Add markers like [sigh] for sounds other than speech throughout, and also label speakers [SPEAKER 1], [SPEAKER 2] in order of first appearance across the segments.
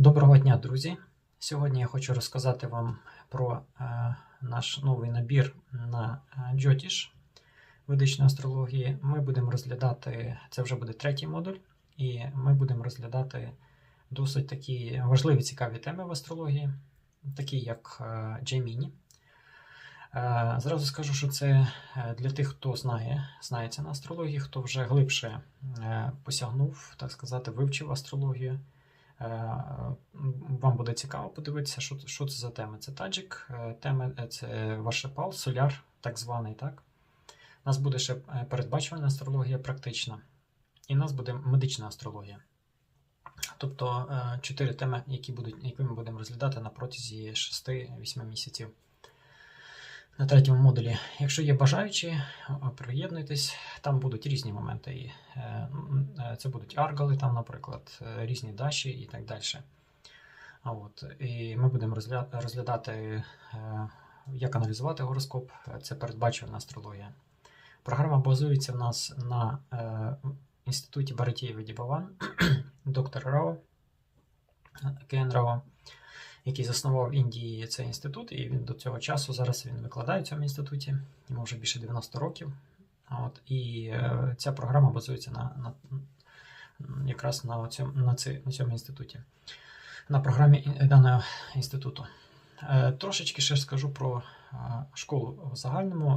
[SPEAKER 1] Доброго дня, друзі! Сьогодні я хочу розказати вам про е, наш новий набір на е, Джотіш ведичної астрології. Ми будемо розглядати, це вже буде третій модуль, і ми будемо розглядати досить такі важливі цікаві теми в астрології, такі як е, Джеміні. Е, Зразу скажу, що це е, для тих, хто знає, знається на астрології, хто вже глибше е, посягнув, так сказати, вивчив астрологію. Е, Вам буде цікаво подивитися, що, що це за теми. Це таджик, е, теми е, це Вашепал, соляр, так званий. так? У нас буде ще передбачувальна астрологія практична, і у нас буде медична астрологія. Тобто чотири теми, які, будуть, які ми будемо розглядати на протязі 6-8 місяців на третьому модулі. Якщо є бажаючі, приєднуйтесь, там будуть різні моменти. Е, е, Це будуть аргали, там, наприклад, е, різні даші і так далі. От, і ми будемо розглядати, як аналізувати гороскоп, це передбачувана астрологія. Програма базується в нас на інституті Баратієва Дібаван, [clears throat] доктор Рао, Кен Рао, який заснував в Індії цей інститут, і він до цього часу зараз він викладає в цьому інституті, йому вже більше 90 років. От, і е, ця програма базується на, на якраз на цьому, на, ці, на цьому інституті, на програмі даного інституту. Е, Трошечки ще скажу про е, школу в загальному,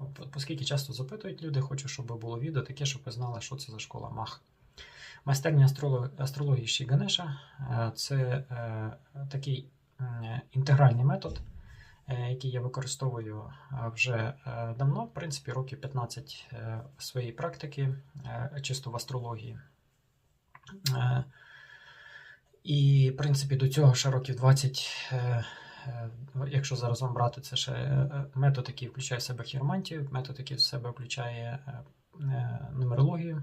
[SPEAKER 1] е, оскільки часто запитують люди, хочу, щоб було відео таке, щоб ви знали, що це за школа МАХ. Майстерня астрології Шіганеша е, це е, такий інтегральний метод, е, який я використовую вже давно, в принципі, років 15 е, своєї практики, чисто в астрології. І, в принципі, до цього ще років 20, е, е, якщо зараз вам брати, це ще метод, який включає в себе хіромантію, метод, який в себе включає нумерологію.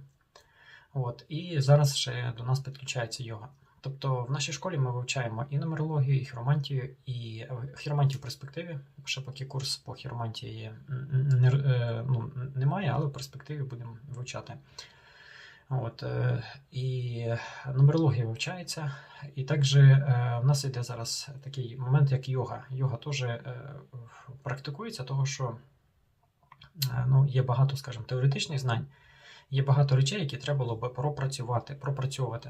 [SPEAKER 1] От, і зараз ще до нас підключається йога. Тобто в нашій школі ми вивчаємо і нумерологію, і хіромантію, і е, хіромантію в перспективі. Ще поки курс по хіромантії не, е, ну, немає, але в перспективі будемо вивчати. От, е, і нумерологія вивчається. І також в нас йде зараз такий момент, як йога. Йога теж практикується, того що ну, є багато, скажімо, теоретичних знань. Є багато речей, які треба було би пропрацювати, пропрацьовувати.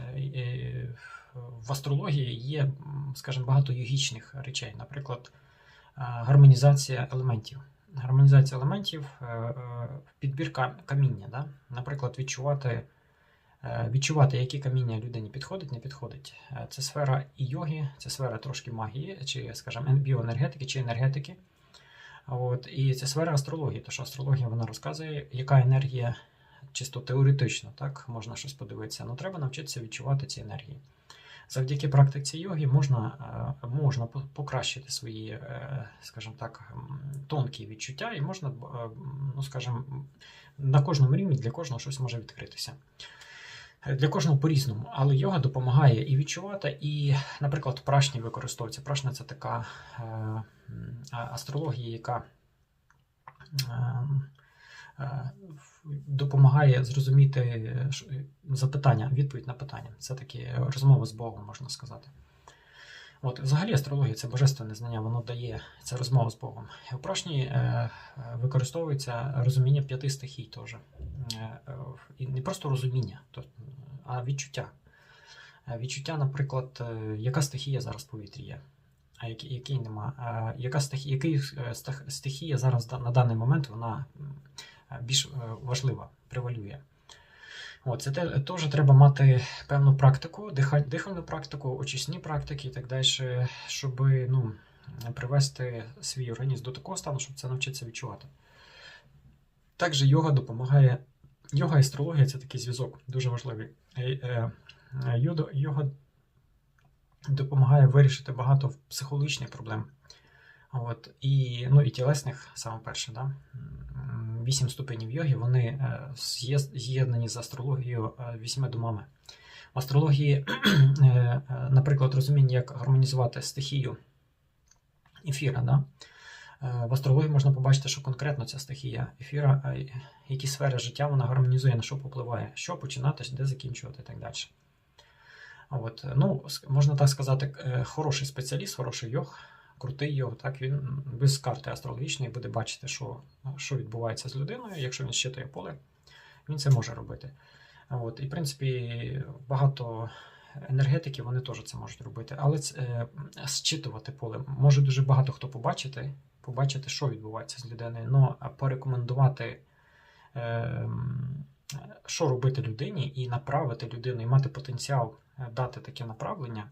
[SPEAKER 1] В астрології є, скажімо, багато йогічних речей, наприклад, е, гармонізація елементів. Гармонізація елементів, е, е, підбір каміння. Да? Наприклад, відчувати, відчувати, які каміння людині підходить, не підходить. Це сфера і йоги, це сфера трошки магії, чи, скажімо, біоенергетики, чи енергетики. От, і це сфера астрології, тому що астрологія вона розказує, яка енергія чисто теоретично, так, можна щось подивитися, але треба навчитися відчувати ці енергії. Завдяки практиці йоги можна, е, можна покращити свої, е, скажімо так, тонкі відчуття, і можна, е, ну, скажімо, на кожному рівні для кожного щось може відкритися. Для кожного по-різному, але йога допомагає і відчувати, і, наприклад, прашні використовується. Прашня це така астрологія, яка допомагає зрозуміти е, запитання, відповідь на питання. Це такі розмови з Богом, можна сказати. От, взагалі, астрологія це божественне знання, воно дає це розмова з Богом. У прошні е, е, використовується розуміння п'яти стихій теж. Е, е, не просто розуміння, а відчуття. Е, Відчуття, наприклад, е, яка стихія зараз в повітрі є, а які, який нема. Е, Яка стихія, який е, стихія зараз на даний момент вона е, більш е, важлива, превалює. От, це теж треба мати певну практику, дихальну практику, очисні практики і так далі, щоб ну, привести свій організм до такого стану, щоб це навчитися відчувати. Також йога допомагає. Йога і астрологія це такий зв'язок дуже важливий. Е, е, е, Йога допомагає вирішити багато психологічних проблем. От, і, ну, і тілесних, саме перше, да? Вісім ступенів йоги, вони е, з'єднані з астрологією е, вісьми домами. В астрології, [clears throat] е, наприклад, розуміння, як гармонізувати стихію ефіра. Да? В астрології можна побачити, що конкретно ця стихія ефіра, які сфери життя вона гармонізує, на що попливає, що починати, де закінчувати і так далі. От, ну, можна так сказати, хороший спеціаліст, хороший йог, крутий йог, так, він без карти астрологічної буде бачити, що, що відбувається з людиною. Якщо він щитує поле, він це може робити. От, і, в принципі, багато енергетиків вони теж це можуть робити. Але це, зчитувати поле може дуже багато хто побачити, побачити, що відбувається з людиною, ну, а порекомендувати. Е, що робити людині і направити людину, і мати потенціал е, дати таке направлення,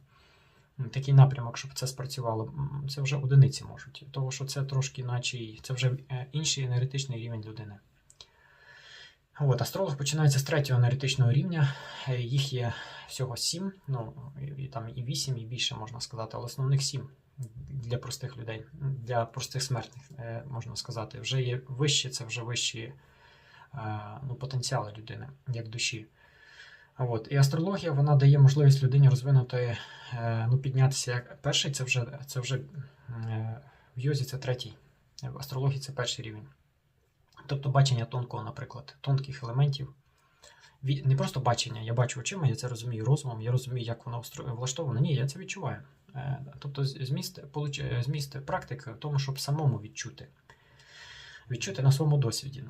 [SPEAKER 1] такий напрямок, щоб це спрацювало, це вже одиниці можуть. Тому що це трошки наче це вже е, інший енергетичний рівень людини. От, астролог починається з третього енергетичного рівня. Е, Їх є всього сім, ну і, там і вісім, і більше можна сказати, але основних сім для простих людей, для простих смертних, е, можна сказати. Вже є вищі, це вже вищі ну, потенціали людини, як душі. От. І астрологія вона дає можливість людині розвинути, е, ну, піднятися як перший, це вже, це вже е, в йозі це третій, в астрології це перший рівень. Тобто бачення тонкого, наприклад, тонких елементів. Не просто бачення, я бачу очима, я це розумію розумом, я розумію, як воно влаштовано. Ні, я це відчуваю. Е, Тобто зміст, зміст практики в тому, щоб самому відчути. Відчути на своєму досвіді.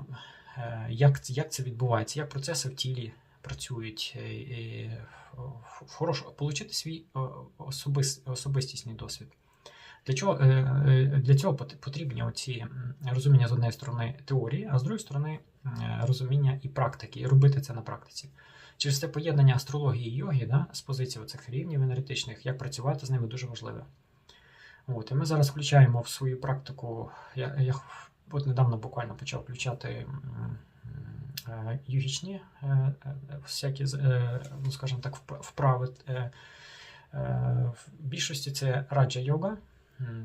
[SPEAKER 1] Як, як це відбувається, як процеси в тілі працюють, е, і в- в хорош, отримати свій е, особис, особистісний досвід. Для чого, е, е, для цього потрібні оці розуміння з однієї сторони теорії, а з другої сторони е, розуміння і практики, і робити це на практиці. Через це поєднання астрології і йоги да, з позиції цих рівнів енергетичних, як працювати з ними дуже важливе. От, і ми зараз включаємо в свою практику. Я, я от недавно буквально почав включати е, йогічні е, е, всякі, ну, скажімо так, вправи. В більшості це раджа йога,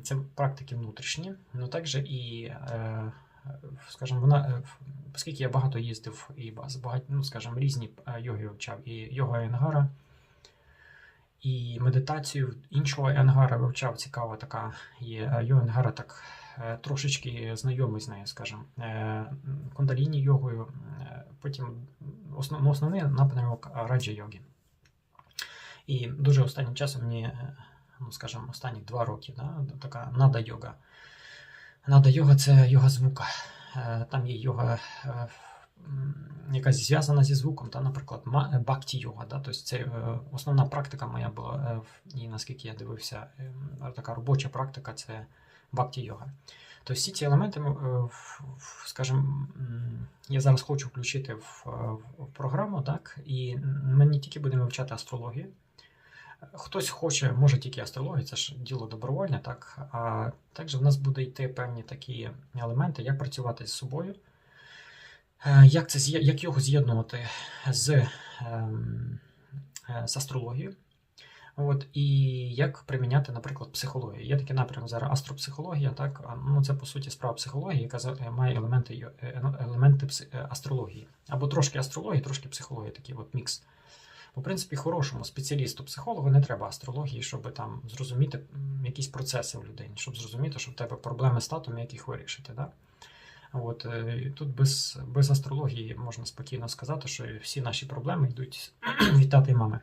[SPEAKER 1] це практики внутрішні, але також і, скажімо, вона, оскільки я багато їздив і ба- з багать, ну, скажімо, різні йоги вивчав, і йога Енгара, і медитацію іншого Енгара вивчав, цікава така є. Йога Енгара так трошечки знайомий з нею, скажімо, Е, кундаліні йогою, е, потім основ, ну, основний напрямок раджа йоги. І дуже останнім часом мені, е, ну скажімо, останні два роки, да, така нада йога. Нада йога це йога звука. Е, Там є йога, е, якась зв'язана зі звуком, та, наприклад, бакті йога. Да? Тобто це е, основна практика моя була, е, і наскільки я дивився, е, така робоча практика це бакті йога. Тобто всі ці елементи, в- скажімо, я зараз хочу включити в, в програму, так, і ми не тільки будемо вивчати астрологію. Хтось хоче, може тільки астрологію, це ж діло добровольне, так. А також в нас буде йти певні такі елементи, як працювати з собою, е, як, це, як його з'єднувати з, ем, е, з астрологією. От, і як приміняти, наприклад, психологію. Є такий напрямок зараз астропсихологія, так? Ну, це по суті справа психології, яка е, має елементи, е, елементи е, астрології. Або трошки астрології, трошки психології, такий от мікс. В принципі, хорошому спеціалісту, психологу не треба астрології, щоб там зрозуміти якісь процеси в людині, щоб зрозуміти, що в тебе проблеми з татом, як їх вирішити. Да? От, тут без, без астрології можна спокійно сказати, що всі наші проблеми йдуть [clears throat] від тата і мами.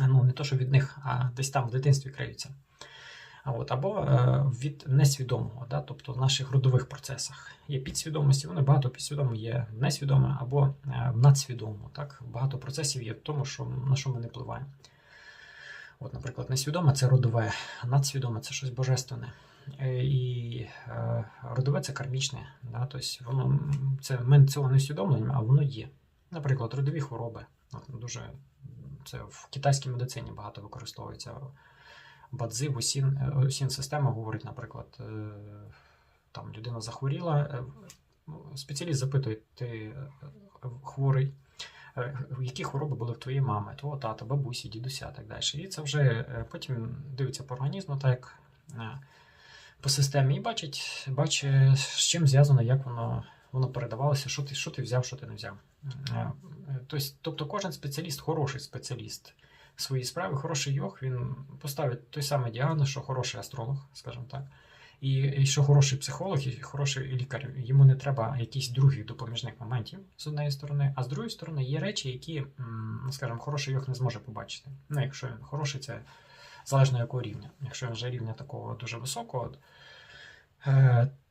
[SPEAKER 1] Ну, не то, що від них, а десь там в дитинстві криються. От, або е, від несвідомого, да? тобто в наших родових процесах. Є підсвідомості, вони багато підсвідомо є несвідоме або е, в надсвідомому. Так? Багато процесів є в тому, що, на що ми не впливаємо. От, наприклад, несвідоме це родове, надсвідоме це щось божественне. Е, І е, родове це кармічне. Да? Тобто воно, це, ми цього не усвідомлюємо, а воно є. Наприклад, родові хвороби. От, дуже, це в китайській медицині багато використовується. Бадзи, Усін, е, Усін система говорить, наприклад, е, там людина захворіла, е, спеціаліст запитує, ти хворий, які хвороби були в твоєї мами, твого тата, бабусі, дідуся так далі. І це вже потім дивиться по організму, так по системі, і бачить, бачить, з чим зв'язано, як воно, воно передавалося, що ти, що ти взяв, що ти не взяв. Е, е, Тобто, кожен спеціаліст, хороший спеціаліст своїй справі, хороший йог, він поставить той самий діагноз, що хороший астролог, скажімо так. І, що хороший психолог і хороший лікар, йому не треба якісь других допоміжних моментів з однієї сторони, а з другої сторони є речі, які, ну, скажімо, хороший йог не зможе побачити. Ну, якщо він хороший, це залежно якого рівня. Якщо він вже рівня такого дуже високого,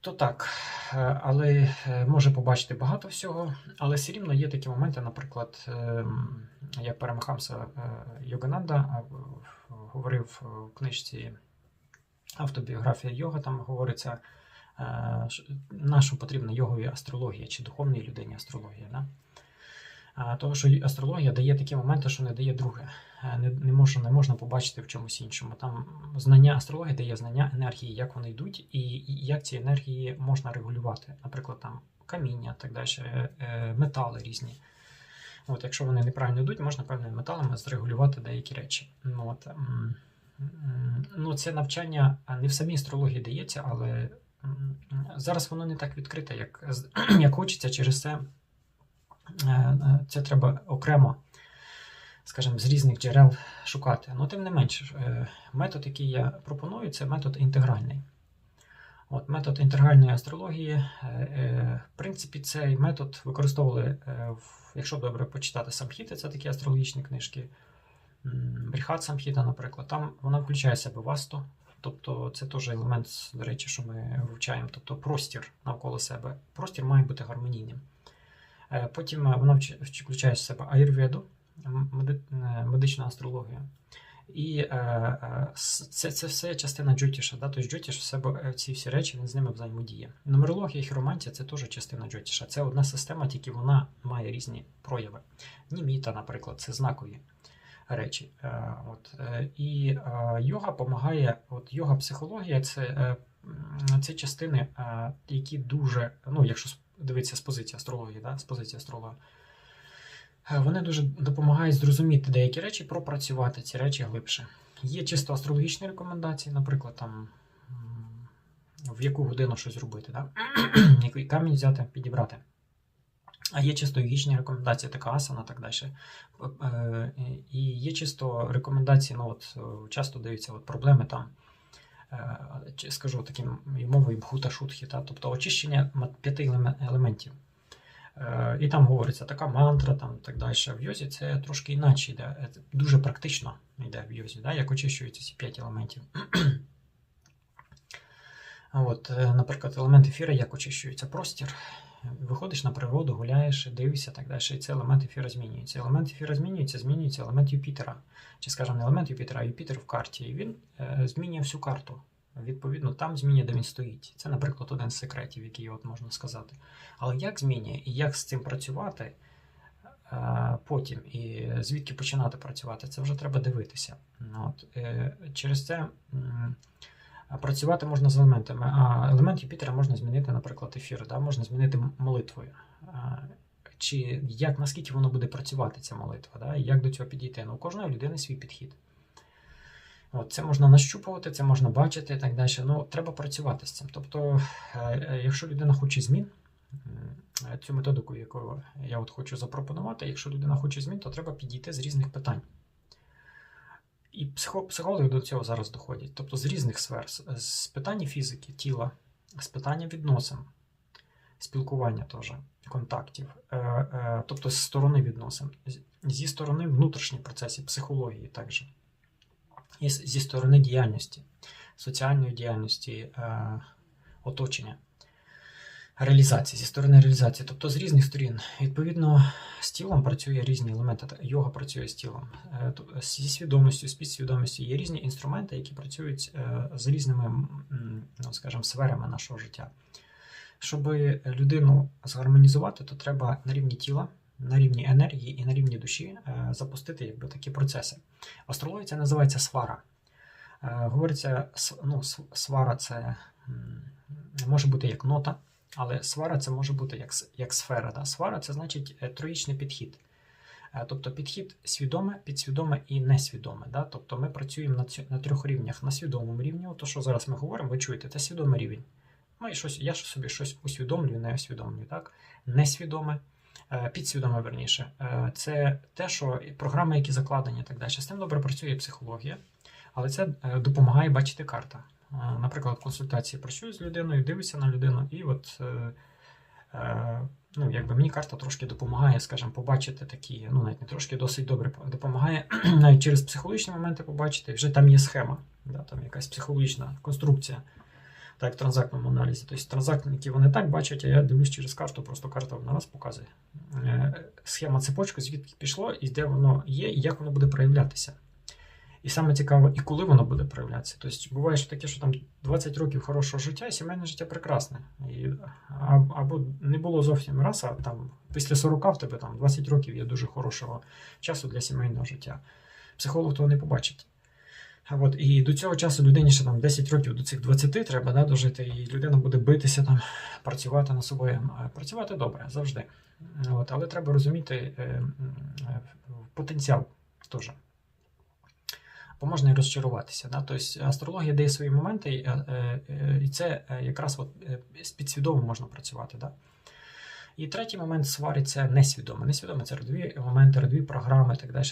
[SPEAKER 1] то так. Е, Але е, може побачити багато всього, але все рівно є такі моменти, наприклад, ем, як Парамахамса е, Йогананда е, говорив в книжці автобіографія йога, там говориться, е, що- на що потрібна йогові астрологія чи духовній людині астрологія. Да? Тому що астрологія дає такі моменти, що не дає друге. Не, не, можна, не можна побачити в чомусь іншому. Там знання астрології дає знання енергії, як вони йдуть, і, і як ці енергії можна регулювати. Наприклад, там каміння, так далі, е, е, метали різні. От, якщо вони неправильно йдуть, можна певними металами зрегулювати деякі речі. Ну, От, ну, це навчання не в самій астрології дається, але зараз воно не так відкрите, як, [clears throat] як хочеться. Через це це треба окремо, скажімо, з різних джерел шукати. Ну, тим не менше, е, метод, який я пропоную, це метод інтегральний. От, метод інтегральної астрології, е, е, в принципі, цей метод використовували, е, якщо добре почитати самхіти, це такі астрологічні книжки. Бріхат Самхіта, наприклад, там вона включає себе васту, тобто це теж елемент, до речі, що ми вивчаємо, тобто простір навколо себе. Простір має бути гармонійним. Е, Потім е, вона включає в себе аюрведу, е, медичну астрологію. І це, це все частина джотіша. Да? Тобто джотіш в себе ці всі речі він з ними взаємодіє. Нумерологія і хіромантія це теж частина джотіша. Це одна система, тільки вона має різні прояви. Німіта, наприклад, це знакові речі. От, і йога допомагає, от йога психологія це, це частини, які дуже, ну, якщо дивитися з позиції астрології, да, з позиції астролога, е, вони дуже допомагають зрозуміти деякі речі, пропрацювати ці речі глибше. Є чисто астрологічні рекомендації, наприклад, там. В яку годину щось робити, да? [clears throat] який камінь взяти, підібрати. А є чисто йогічні рекомендації, така асана, так далі. Е, І є чисто рекомендації, ну от е, часто даються от проблеми там, скажу таким мовою бхута-шутхі, та, тобто очищення п'яти елементів. Е, І там говориться така мантра, там так далі. В йозі це трошки інакше йде. Е, Дуже практично йде в йозі, да, як очищуються ці п'ять елементів. [clears throat] От, е, наприклад, елемент ефіра як очищується простір. Виходиш на природу, гуляєш, дивишся так далі. І цей елемент ефіра змінюється. Елемент ефіра змінюється, змінюється елемент Юпітера. Чи, скажімо, не елемент Юпітера, а Юпітер в карті. І він е, змінює всю карту. Відповідно, там змінює, де він стоїть. Це, наприклад, один з секретів, який от можна сказати. Але як змінює і як з цим працювати е, потім, і звідки починати працювати, це вже треба дивитися. Ну, От, е, через це. Працювати можна з елементами, а елемент Юпітера можна змінити, наприклад, ефір, да? можна змінити молитвою. Чи як, наскільки воно буде працювати, ця молитва, да? як до цього підійти? Ну, у кожної людини свій підхід. От, це можна нащупувати, це можна бачити і так далі. Ну, треба працювати з цим. Тобто, е, е, якщо людина хоче змін, цю методику, яку я от хочу запропонувати, якщо людина хоче змін, то треба підійти з різних питань. І психологи до цього зараз доходять. Тобто з різних сфер: з- питання фізики, тіла, з питання відносин, спілкування теж, контактів, е, е, тобто з сторони відносин, зі сторони внутрішніх процесів, психології також, і зі сторони діяльності, соціальної діяльності, е, оточення. Реалізації, зі сторони реалізації, тобто з різних сторін. Відповідно, з тілом працює різні елементи. Йога працює з тілом, Е, зі свідомістю, з підсвідомістю. Є різні інструменти, які працюють е, з різними, ну, скажімо, сферами нашого життя. Щоб людину згармонізувати, то треба на рівні тіла, на рівні енергії і на рівні душі е, запустити якби, такі процеси. В це називається свара. Говориться, ну, свара це може бути як нота, але свара це може бути як, як сфера. Да? Свара це значить е, троїчний підхід. Е, Тобто підхід свідоме, підсвідоме і несвідоме. Да? Тобто ми працюємо на, цю, на трьох рівнях. На свідомому рівні, то, що зараз ми говоримо, ви чуєте, це свідомий рівень. Ну, і щось, я ж собі щось усвідомлюю, не усвідомлюю. Так? Несвідоме, е, підсвідоме верніше. Це те, що програми, які закладені і так далі. З тим добре працює психологія, але це допомагає бачити карта. Е, Наприклад, консультації працюю з людиною, дивлюся на людину, і от е, е, ну, якби мені карта трошки допомагає, скажімо, побачити такі, ну навіть не трошки досить добре допомагає [clears throat] навіть через психологічні моменти побачити. Вже там є схема, да, там якась психологічна конструкція, так в транзактному аналізі. Тобто транзактники вони так бачать, а я дивлюсь через карту, просто карта на нас показує. Схема цепочки, звідки пішло, і де воно є, і як воно буде проявлятися. І саме цікаво, і коли воно буде проявлятися. Тобто буває що таке, що там 20 років хорошого життя, і сімейне життя прекрасне. І, або не було зовсім раз, а там після 40 в тебе там 20 років є дуже хорошого часу для сімейного життя. Психолог того не побачить. А от, і до цього часу людині ще там 10 років до цих 20 треба да, дожити, і людина буде битися там, працювати над собою. Працювати добре завжди. От, але треба розуміти е, е, потенціал теж. Бо можна і розчаруватися. Да? Тобто астрологія дає свої моменти, і, е, е, це е, якраз от, підсвідомо можна працювати. Да? І третій момент сварить це несвідомо. Несвідомо це родові моменти, родові програми так далі.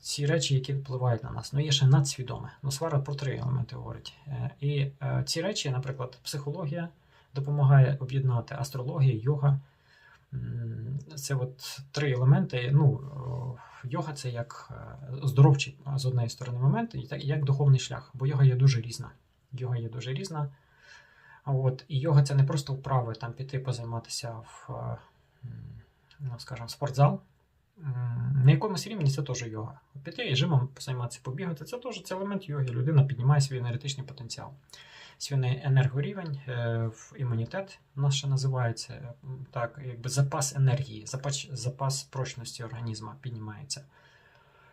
[SPEAKER 1] Ці речі, які впливають на нас. Ну, є ще надсвідоме. Ну, свара про три елементи говорить. І ці речі, наприклад, психологія допомагає об'єднати астрологія, йога. Це от три елементи. Ну, йога це як е, оздоровчий з однієї сторони момент, і як духовний шлях, бо йога є дуже різна. Йога є дуже різна. От, і йога це не просто вправи, там піти позайматися в, е, ну, скажімо, спортзал. На якомусь рівні це теж йога. Піти і жимом позайматися, побігати, це теж це елемент йоги. Людина піднімає свій енергетичний потенціал. Свій енергорівень, е, в імунітет у нас ще називається так, якби запас енергії, запас, запас прочності організму піднімається.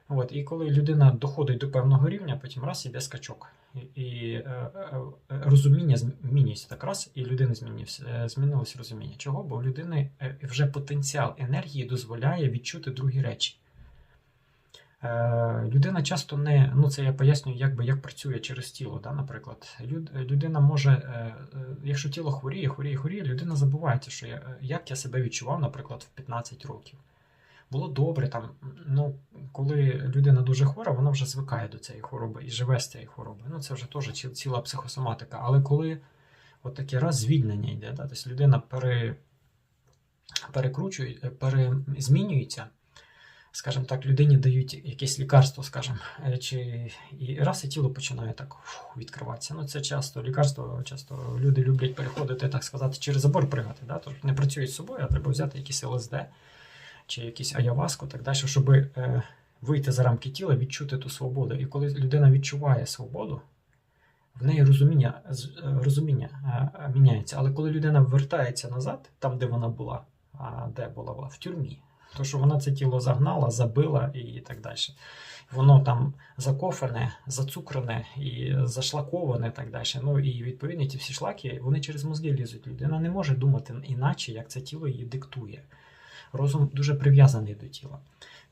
[SPEAKER 1] От, і коли людина доходить до певного рівня, потім раз іде скачок. І, і е, е, розуміння змінюється так раз, і людини змінився, змінилось розуміння. Чого? Бо у людини вже потенціал енергії дозволяє відчути другі речі. Е, людина часто не, ну це я пояснюю, як, би, як працює через тіло. Да, наприклад, Люд, людина може, е, е, якщо тіло хворіє, хворіє, хворіє, людина забувається, що я, як я себе відчував, наприклад, в 15 років. Було добре там. Ну, коли людина дуже хвора, вона вже звикає до цієї хвороби і живе з цією хворобою. Ну, це вже теж ці- ціла психосоматика. Але коли от таке раз звільнення йде, да, тобто людина пере, перекручує, пере, змінюється, скажімо так, людині дають якесь лікарство, скажімо, е, чи і раз і тіло починає так відкриватися. Ну, це часто лікарство, часто люди люблять переходити, так сказати, через забор пригати. Да? Тож не працюють з собою, а треба взяти якісь ЛСД чи якісь аяваску, так далі, щоб е, вийти за рамки тіла, відчути ту свободу. І коли людина відчуває свободу, в неї розуміння, е, розуміння міняється. Але коли людина вертається назад, там, де вона була, а де була, була в тюрмі, то що вона це тіло загнала, забила і так далі. Воно там закофане, зацукрене і зашлаковане, так далі. Ну і відповідно ті всі шлаки вони через мозги лізуть. Людина не може думати іначе, як це тіло її диктує. Розум дуже прив'язаний до тіла.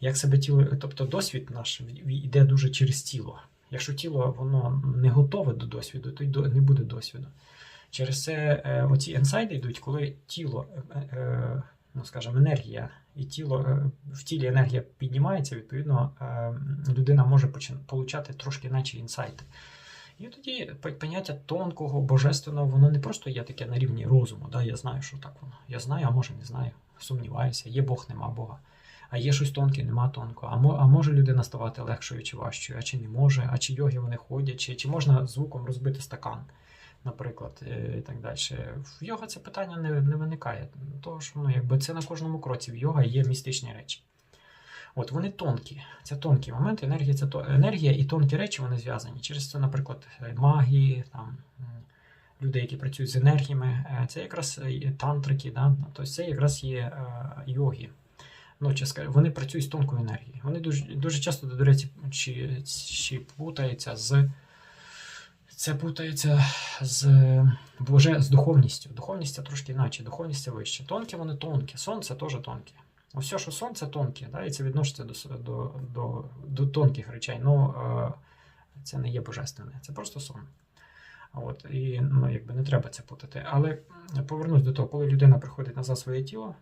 [SPEAKER 1] Як себе тіло, тобто досвід наш йде дуже через тіло. Якщо тіло воно не готове до досвіду, то не буде досвіду. Через це е, оці інсайди йдуть, коли тіло, е, е, ну скажімо, енергія і тіло е, в тілі енергія піднімається, відповідно, е, людина може получати трошки наче інсайти. І тоді поняття тонкого, божественного, воно не просто є таке на рівні розуму. Да? Я знаю, що так воно. Я знаю, а може не знаю. Сумніваюся, є Бог, нема Бога. А є щось тонке, нема тонкого. А може людина ставати легшою чи важчою, а чи не може, а чи йоги вони ходять, чи, чи можна звуком розбити стакан, наприклад, е, і так далі. В йога це питання не, не виникає. Тому що ну, якби це на кожному кроці. В йога є містичні речі. От вони тонкі. Це тонкі моменти. Енергія, це то, енергія і тонкі речі вони зв'язані. Через це, наприклад, магії, там, люди, які працюють з енергіями, е, це якраз тантрики, да? тобто це якраз є е, йоги. Ну, вони працюють з тонкою енергією. Вони дуже, дуже часто, до речі, чи, чи путаються з. Це путається з, боже, з духовністю. Духовність це трошки інакше, духовність це вище. Тонкі вони тонкі, сонце теж тонке. Все, що сонце тонке, да, і це відноситься до, до, до, до тонких речей. Ну, це не є божественне, це просто сон. От, і ну, якби не треба це путати. Але повернусь до того, коли людина приходить назад своє тіло,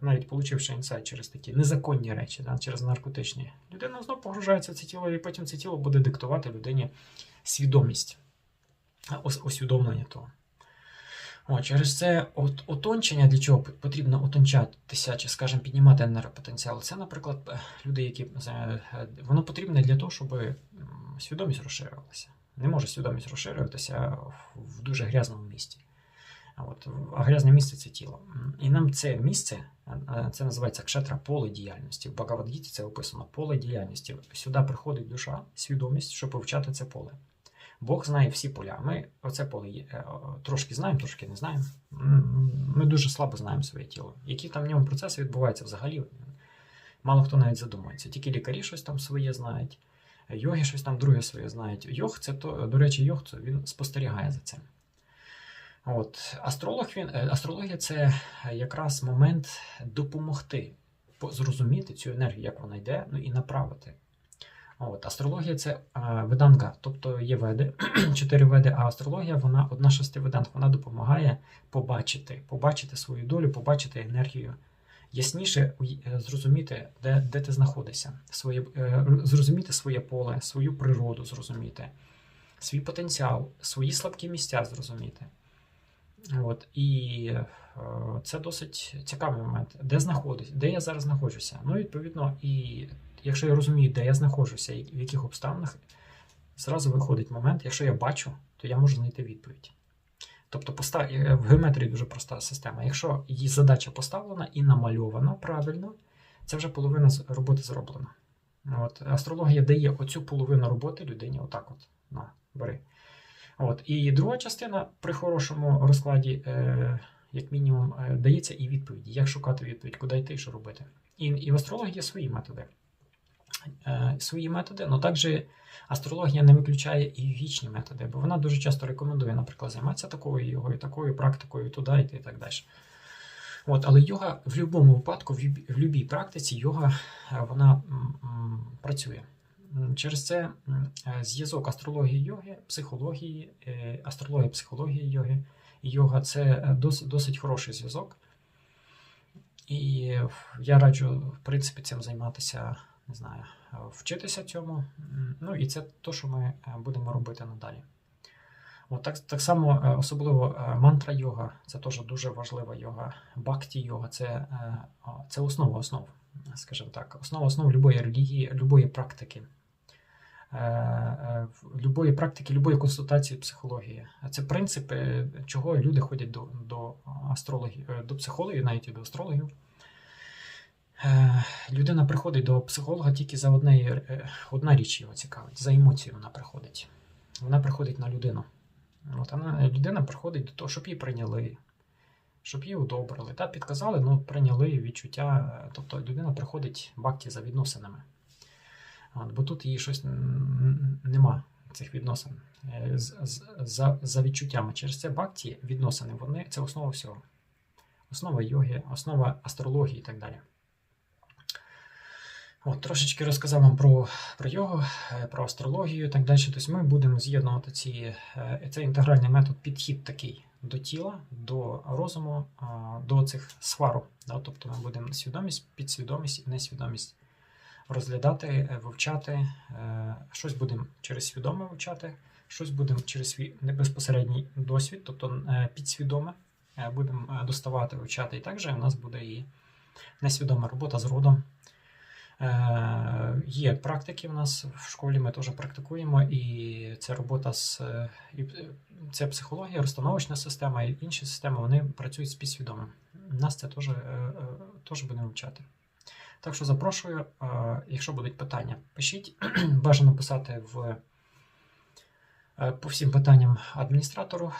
[SPEAKER 1] навіть получивши інсайт через такі незаконні речі, да, через наркотичні, людина знову погружається в це тіло, і потім це тіло буде диктувати людині свідомість. ос- усвідомлення того. О, через це от, отончення, для чого потрібно отончатися, чи, скажімо, піднімати енергопотенціал. Це, наприклад, е, люди, які е, е, воно потрібне для того, щоб свідомість розширювалася. Не може свідомість розширюватися в дуже грязному місці. От, а грязне місце це тіло. І нам це місце, це називається кшетра поле діяльності. В Багавадгіті це описано поле діяльності. Сюди приходить душа, свідомість, щоб вивчати це поле. Бог знає всі поля. Ми оце поле є, е, трошки знаємо, трошки не знаємо. Ми дуже слабо знаємо своє тіло. Які там в ньому процеси відбуваються взагалі, мало хто навіть задумується. Тільки лікарі щось там своє знають, йоги щось там друге своє знають. Йог це то, до речі, йог це він спостерігає за цим. От, астролог він, е, астрологія це якраз момент допомогти зрозуміти цю енергію, як вона йде, ну і направити. От, астрологія це веданга, тобто є веди, [clears throat] чотири веди, а астрологія вона одна шести веданг. Вона допомагає побачити, побачити свою долю, побачити енергію. Ясніше е, зрозуміти, де, де ти знаходишся, своє, е, зрозуміти своє поле, свою природу зрозуміти, свій потенціал, свої слабкі місця зрозуміти. От, і е, це досить цікавий момент. Де знаходжусь, де я зараз знаходжуся. Ну, відповідно, і якщо я розумію, де я знаходжуся і в яких обставинах, зразу виходить момент, якщо я бачу, то я можу знайти відповідь. Тобто постав... е, в геометрії дуже проста система. Якщо її задача поставлена і намальована правильно, це вже половина роботи зроблена. От, астрологія дає оцю половину роботи людині, отак от, на, бери. От. І друга частина при хорошому розкладі, е, як мінімум, е, дається і відповіді. Як шукати відповідь, куди йти і що робити. І, і в астрології є свої методи. Е, свої методи, але також астрологія не виключає і вічні методи, бо вона дуже часто рекомендує, наприклад, займатися такою йогою, такою практикою, туди йти і так далі. От, але йога в будь-якому випадку, в будь-якій практиці, йога е, вона м, м, працює. Через це е, зв'язок астрології йоги, психології, е, астрологія, психології йоги йога це е, досить, досить хороший зв'язок. І я раджу, в принципі, цим займатися, не знаю, вчитися цьому. Ну і це те, що ми будемо робити надалі. От так, так само, особливо мантра йога, це теж дуже важлива йога. Бхакті йога це, це основа основ, скажімо так, основа основ любої релігії, любої практики. Е, е, Любої практики, любої консультації психології. Це принципи, чого люди ходять до, до астрологів, е, до психологів, навіть і до астрологів. Людина приходить до психолога тільки за одне, одна річ його цікавить, за емоцію вона приходить. Вона приходить на людину. От вона, людина приходить до того, щоб її прийняли, щоб її удобрили. Та підказали, ну прийняли відчуття. Тобто людина приходить в бакті за відносинами. От, бо тут її щось нема цих відносин. Е, з- з- За, за відчуттями. Через це бакті відносини, вони це основа всього. Основа йоги, основа астрології і так далі. От, трошечки розказав вам про, про йогу, е, про астрологію і так далі. Тобто ми будемо з'єднувати ці, е, цей інтегральний метод, підхід такий до тіла, до розуму, до цих свару. Да? Тобто ми будемо свідомість, підсвідомість і несвідомість розглядати, е, вивчати. Е, Щось будемо через свідоме вивчати, щось будемо через свій безпосередній досвід, тобто е, підсвідоме, будемо доставати, вивчати. І також у нас буде і несвідома робота з родом. Є практики в нас в школі, ми теж практикуємо, і це робота з і, це психологія, розстановочна система і інші системи вони працюють з підсвідомим. Нас це теж, теж будемо вивчати. Так що запрошую, якщо будуть питання, пишіть. [clears throat] Бажано писати в, е, по всім питанням адміністратору.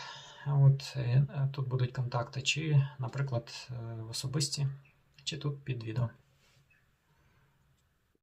[SPEAKER 1] От, е, тут будуть контакти, чи, наприклад, е, в особисті, чи тут під відео.